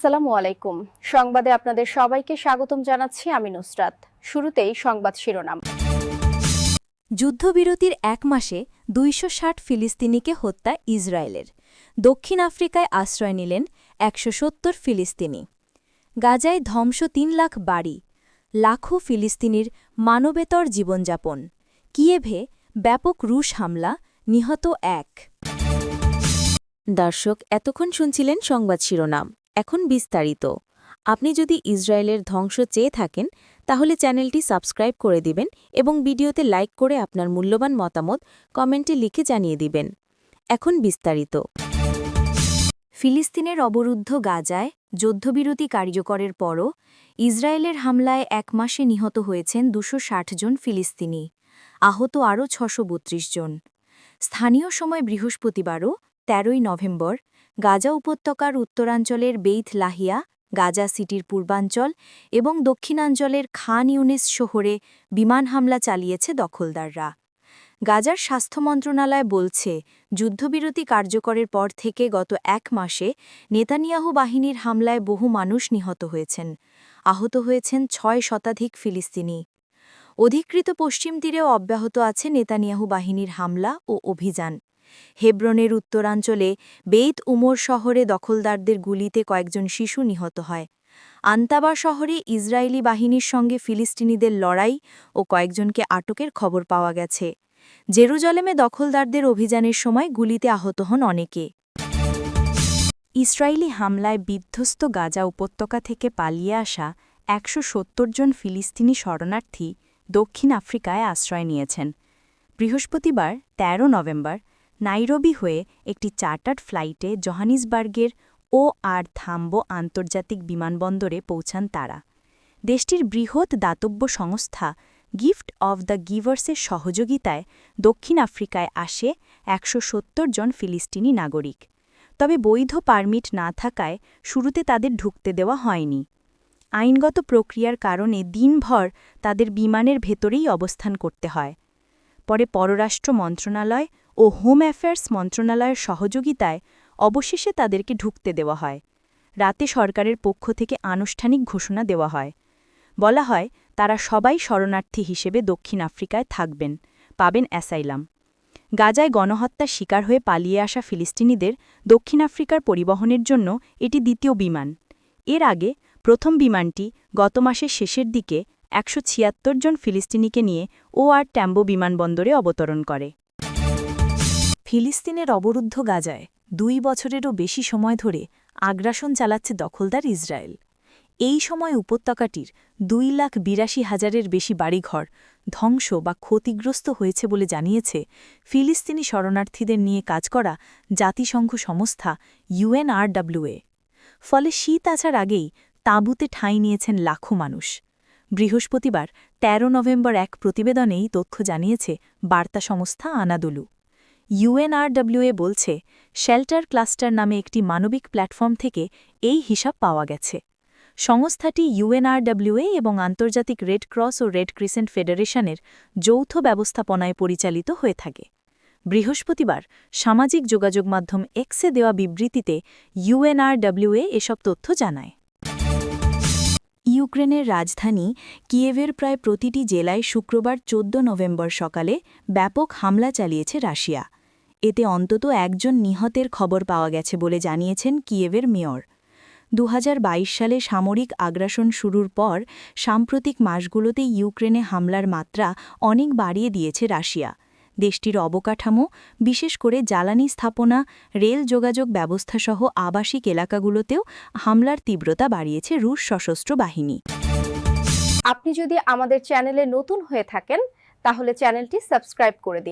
আসসালামু আলাইকুম। সংবাদে আপনাদের সবাইকে স্বাগতম জানাচ্ছি আমি নুসরাত। শুরুতেই সংবাদ শিরোনাম। যুদ্ধবিরতির এক মাসে দুইশো ষাট ফিলিস্তিনিকে হত্যা ইসরায়েলের। দক্ষিণ আফ্রিকায় আশ্রয় নিলেন একশো সত্তর ফিলিস্তিনি। গাজায় ধ্বংস তিন লাখ বাড়ি। লাখো ফিলিস্তিনির মানবেতর জীবনযাপন। কিয়েভে ব্যাপক রুশ হামলা, নিহত এক। দর্শক, এতক্ষণ শুনছিলেন সংবাদ শিরোনাম। এখন বিস্তারিত। আপনি যদি ইসরায়েলের ধ্বংস চেয়ে থাকেন, তাহলে চ্যানেলটি সাবস্ক্রাইব করে দিবেন এবং ভিডিওতে লাইক করে আপনার মূল্যবান মতামত কমেন্টে লিখে জানিয়ে দিবেন। এখন বিস্তারিত। ফিলিস্তিনের অবরুদ্ধ গাজায় যুদ্ধবিরতি কার্যকরের পরও ইসরায়েলের হামলায় এক মাসে নিহত হয়েছেন দুশো জন ফিলিস্তিনি, আহত আরও ছশো জন। স্থানীয় সময় বৃহস্পতিবারও তেরোই নভেম্বর গাজা উপত্যকার উত্তরাঞ্চলের বেইথ লাহিয়া, গাজা সিটির পূর্বাঞ্চল এবং দক্ষিণাঞ্চলের খান ইউনিস শহরে বিমান হামলা চালিয়েছে দখলদাররা। গাজার স্বাস্থ্য মন্ত্রণালয় বলছে, যুদ্ধবিরতি কার্যকরের পর থেকে গত এক মাসে নেতানিয়াহু বাহিনীর হামলায় বহু মানুষ নিহত হয়েছেন। আহত হয়েছেন ছয় শতাধিক ফিলিস্তিনি। অধিকৃত পশ্চিম তীরেও অব্যাহত আছে নেতানিয়াহু বাহিনীর হামলা ও অভিযান। হেব্রনের উত্তরাঞ্চলে বেইত উমর শহরে দখলদারদের গুলিতে কয়েকজন শিশু নিহত হয়। আন্তাবা শহরে ইসরায়েলি বাহিনীর সঙ্গে ফিলিস্তিনিদের লড়াই ও কয়েকজনকে আটকের খবর পাওয়া গেছে। জেরুজালেমে দখলদারদের অভিযানের সময় গুলিতে আহত হন অনেকে। ইসরায়েলি হামলায় বিধ্বস্ত গাজা উপত্যকা থেকে পালিয়ে আসা একশো সত্তর জন ফিলিস্তিনি শরণার্থী দক্ষিণ আফ্রিকায় আশ্রয় নিয়েছেন। বৃহস্পতিবার ১৩ নভেম্বর নাইরোবি হয়ে একটি চার্টার্ড ফ্লাইটে জহানিসবার্গের ও আর থাম্বো আন্তর্জাতিক বিমানবন্দরে পৌঁছান তারা। দেশটির বৃহৎ দাতব্য সংস্থা গিফট অব দ্য গিভার্সের সহযোগিতায় দক্ষিণ আফ্রিকায় আসে একশো সত্তর জন ফিলিস্তিনি নাগরিক। তবে বৈধ পারমিট না থাকায় শুরুতে তাদের ঢুকতে দেওয়া হয়নি। আইনগত প্রক্রিয়ার কারণে দিনভর তাদের বিমানের ভেতরেই অবস্থান করতে হয়। পরে পররাষ্ট্র মন্ত্রণালয় ও হোম অ্যাফেয়ার্স মন্ত্রণালয়ের সহযোগিতায় অবশেষে তাদেরকে ঢুকতে দেওয়া হয়। রাতে সরকারের পক্ষ থেকে আনুষ্ঠানিক ঘোষণা দেওয়া হয়। বলা হয়, তারা সবাই শরণার্থী হিসেবে দক্ষিণ আফ্রিকায় থাকবেন, পাবেন অ্যাসাইলাম। গাজায় গণহত্যার শিকার হয়ে পালিয়ে আসা ফিলিস্তিনিদের দক্ষিণ আফ্রিকার পরিবহনের জন্য এটি দ্বিতীয় বিমান। এর আগে প্রথম বিমানটি গত মাসের শেষের দিকে একশো ছিয়াত্তর জন ফিলিস্তিনিকে নিয়ে ও আর ট্যাম্বো বিমানবন্দরে অবতরণ করে। ফিলিস্তিনের অবরুদ্ধ গাজায় দুই বছরেরও বেশি সময় ধরে আগ্রাসন চালাচ্ছে দখলদার ইসরায়েল। এই সময় উপত্যকাটির দুই লাখ বিরাশি হাজারের বেশি বাড়িঘর ধ্বংস বা ক্ষতিগ্রস্ত হয়েছে বলে জানিয়েছে ফিলিস্তিনি শরণার্থীদের নিয়ে কাজ করা জাতিসংঘ সংস্থা ইউএনআরডব্লিউএ ফলে শীত আসার আগেই তাঁবুতে ঠাঁই নিয়েছেন লাখো মানুষ। বৃহস্পতিবার ১৩ নভেম্বর এক প্রতিবেদনেই তথ্য জানিয়েছে বার্তা সংস্থা আনাদুলু। ইউএনআরডব্লিউএ বলছে শেল্টার ক্লাস্টার নামে একটি মানবিক প্ল্যাটফর্ম থেকে এই হিসাব পাওয়া গেছে। সংস্থাটি ইউএনআরডব্লিউএ এবং আন্তর্জাতিক রেড ক্রস ও রেড ক্রিসেন্ট ফেডারেশনের যৌথ ব্যবস্থাপনায় পরিচালিত হয়ে থাকে। বৃহস্পতিবার সামাজিক যোগাযোগ মাধ্যম এক্সে দেওয়া বিবৃতিতে ইউএনআরডব্লিউএ এসব তথ্য জানায়। ইউক্রেনের রাজধানী কিয়েভের প্রায় প্রতিটি জেলায় শুক্রবার ১৪ নভেম্বর সকালে ব্যাপক হামলা চালিয়েছে রাশিয়া। এতে অন্তত একজন নিহতের খবর পাওয়া গেছে বলে জানিয়েছেন কিয়েভের মেয়র। দু হাজার বাইশ সালে সামরিক আগ্রাসন শুরুর পর সাম্প্রতিক মাসগুলোতে ইউক্রেনে হামলার মাত্রা অনেক বাড়িয়ে দিয়েছে রাশিয়া। দেশটির অবকাঠামো, বিশেষ করে জ্বালানি স্থাপনা, রেল যোগাযোগ ব্যবস্থাসহ আবাসিক এলাকাগুলোতেও হামলার তীব্রতা বাড়িয়েছে রুশ সশস্ত্র বাহিনী। আপনি যদি আমাদের চ্যানেলে নতুন হয়ে থাকেন, তাহলে চ্যানেলটি সাবস্ক্রাইব করে দিন।